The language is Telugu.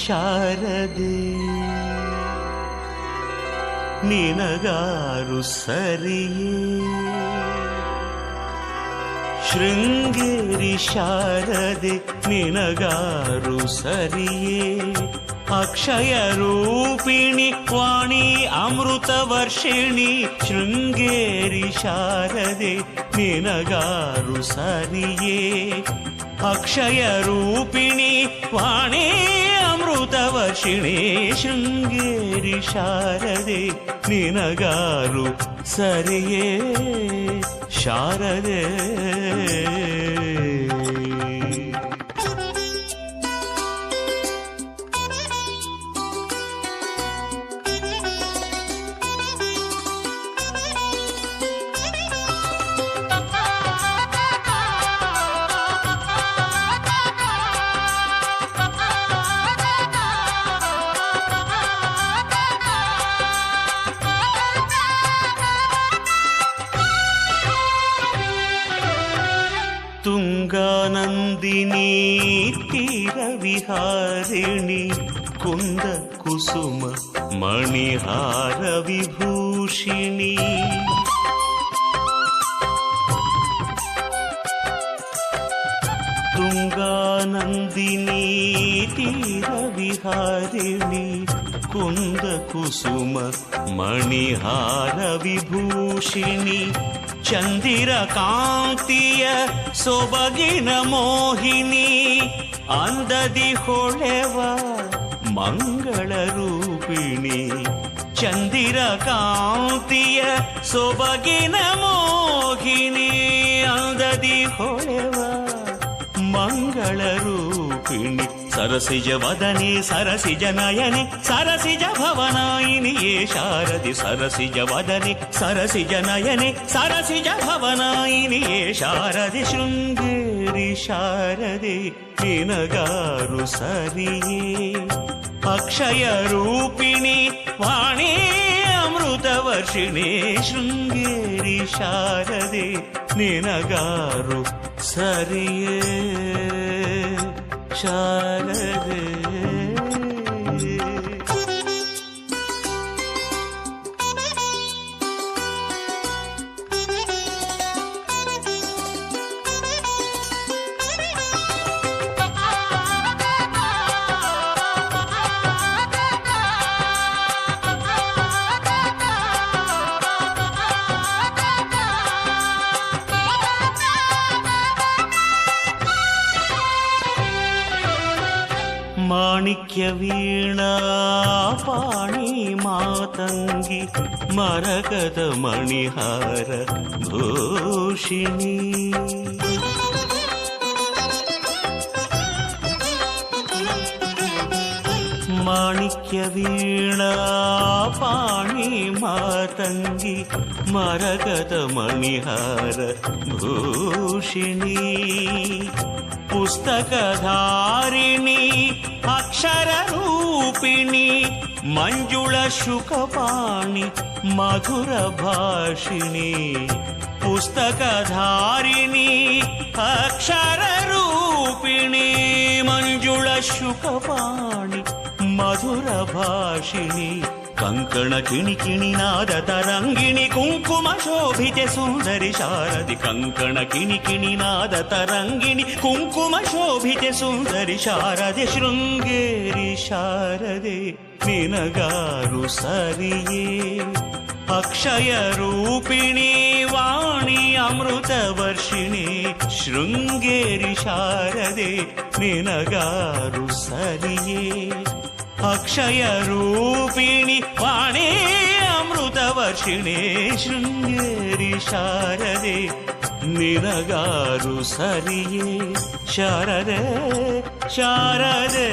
ಶಾರದೆ ನಿನಗಾರು ಸರಿಯೇ ಶೃಂಗೇರಿ ಶಾರದೆ ನಿನಗಾರು ಸರಿಯೇ ಅಕ್ಷಯ ರೂಪಿಣಿ ವಾಣಿ ಅಮೃತ ವರ್ಷಿಣಿ ಶೃಂಗೇರಿ ಶಾರದೆ ನಿನಗಾರು ಸರಿಯೇ అక్షయ రూపిణి వాణే అమృతవర్షిణే శృంగేరి శారదే నినగారు సరియే శారదే. ತುಂಗಾನಂದಿನಿ ತೀರ ವಿಹಾರಿಣಿ ಕುಂದ ಕುಸುಮ ಮಣಿಹಾರ ವಿಭೂಷಿಣಿ ತುಂಗಾನಂದಿನಿ ತೀರ ವಿಹಾರಿಣಿ ಕುಂದ ಕುಸುಮ ಮಣಿಹಾರ ವಿಭೂಷಿಣಿ ಚಂದಿರ ಕಾಂತಿಯ ಸೊಬಗಿನ ಮೋಹಿನಿ, ಅಂದದಿ ಹೊಳೆವ ಮಂಗಳ ರೂಪಿಣಿ. ಚಂದಿರ ಕಾಂತಿಯ ಸೊಬಗಿನ ಮೋಹಿನಿ, ಅಂದದಿ ಹೊಳೆವ ಮಂಗಳ ರೂಪಿಣಿ. సరసిజ వదనే సరసిజ నయనే సరసిజ భవనాయిని ఏ శారది? సరసిజ వదనే సరసిజ నయనే సరసిజ భవనాయిని ఏ శారది? శృంగేరి శారది వినగారు సరియే. అక్షయ రూపిణి వాణి అమృతవర్షిణి శృంగేరి శారది నినగారు సరియే. சாரதே ಮಾಣಿಕ್ಯ ವೀಣಾ ಪಾಣಿ ಮಾತಂಗಿ ಮರಗದ ಮಣಿಹಾರ ಭೂಷಿಣಿ ಮಾಣಿಕ್ಯ ವೀಣಾ ಪಾಣಿ ಮಾತಂಗಿ ಮರಗದ ಮಣಿಹಾರ ಭೂಷಿಣಿ पुस्तकधारिणि अक्षररूपिणि मञ्जुळ शुकपाणि मधुरभाषिणि पुस्तकधारिणि अक्षररूपिणि मञ्जुळ మధుర భాషిణి కంకణ కిణికిణి నాద తరంగిణి కుంకుమ శోభిత సుందరి శారది కంకణ కిణికిణి నాద తరంగిణి కుంకుమ శోభిత సుందరి శారది శృంగేరి శారదే నినగారు సరియే. అక్షయ రూపిణి వాణి అమృత వర్షిణి శృంగేరి శారదే నినగారు సరియే. అక్షయ రూపిణి వాణే అమృతవర్షిణే శృంగేరి శారదే నినగారు సరియే శారదే శారదే.